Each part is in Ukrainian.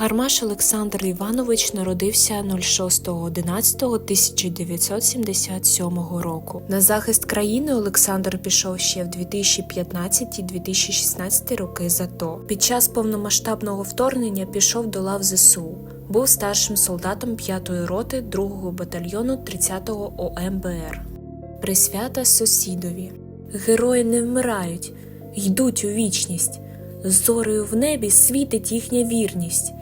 Гармаш Олександр Іванович народився 06.11.1977 року. На захист країни Олександр пішов ще в 2015-2016 роки з АТО. Під час повномасштабного вторгнення пішов до лав ЗСУ. Був старшим солдатом 5-ї роти 2-го батальйону 30-го ОМБР. Присвята сусідові. Герої не вмирають, йдуть у вічність. Зорею в небі світить їхня вірність.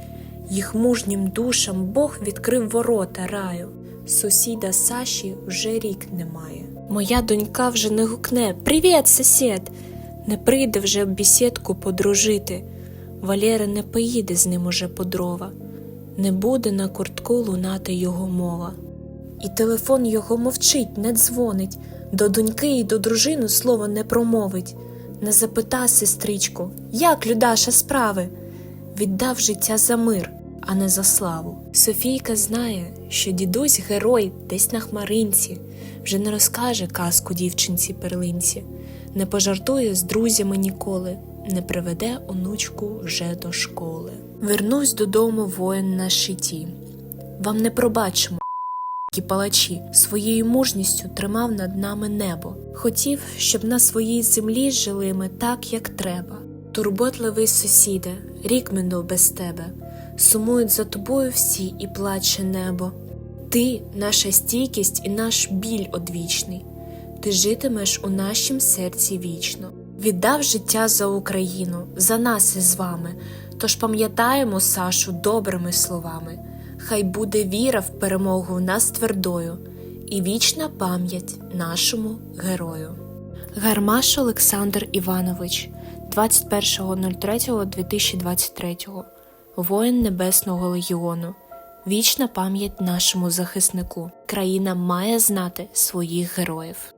Їх мужнім душам Бог відкрив ворота раю. Сусіда Саші вже рік немає. Моя донька вже не гукне Привіт, сусід! Не прийде вже в бісідку подружити. Валера не поїде з ним уже по дрова. Не буде на куртку лунати його мова. І телефон його мовчить, не дзвонить, до доньки і до дружини слово не промовить, не запита сестричку, як Людаша справи, віддав життя за мир, а не за славу. Софійка знає, що дідусь герой десь на хмаринці, вже не розкаже казку дівчинці перлинці, не пожартує з друзями ніколи, не приведе онучку вже до школи. Вернусь додому воїн на щиті. Вам не пробачимо. Ті палачі своєю мужністю тримав над нами небо. Хотів, щоб на своїй землі жили ми так, як треба. Турботливий сусіде, рік минув без тебе. Сумують за тобою всі і плаче небо. Ти наша стійкість і наш біль одвічний. Ти житимеш у нашім серці вічно. Віддав життя за Україну, за нас із вами. Тож пам'ятаємо Сашу добрими словами. Хай буде віра в перемогу в нас твердою і вічна пам'ять нашому герою. Гармаш Олександр Іванович, 21.03.2023, воїн Небесного легіону. Вічна пам'ять нашому захиснику. Країна має знати своїх героїв.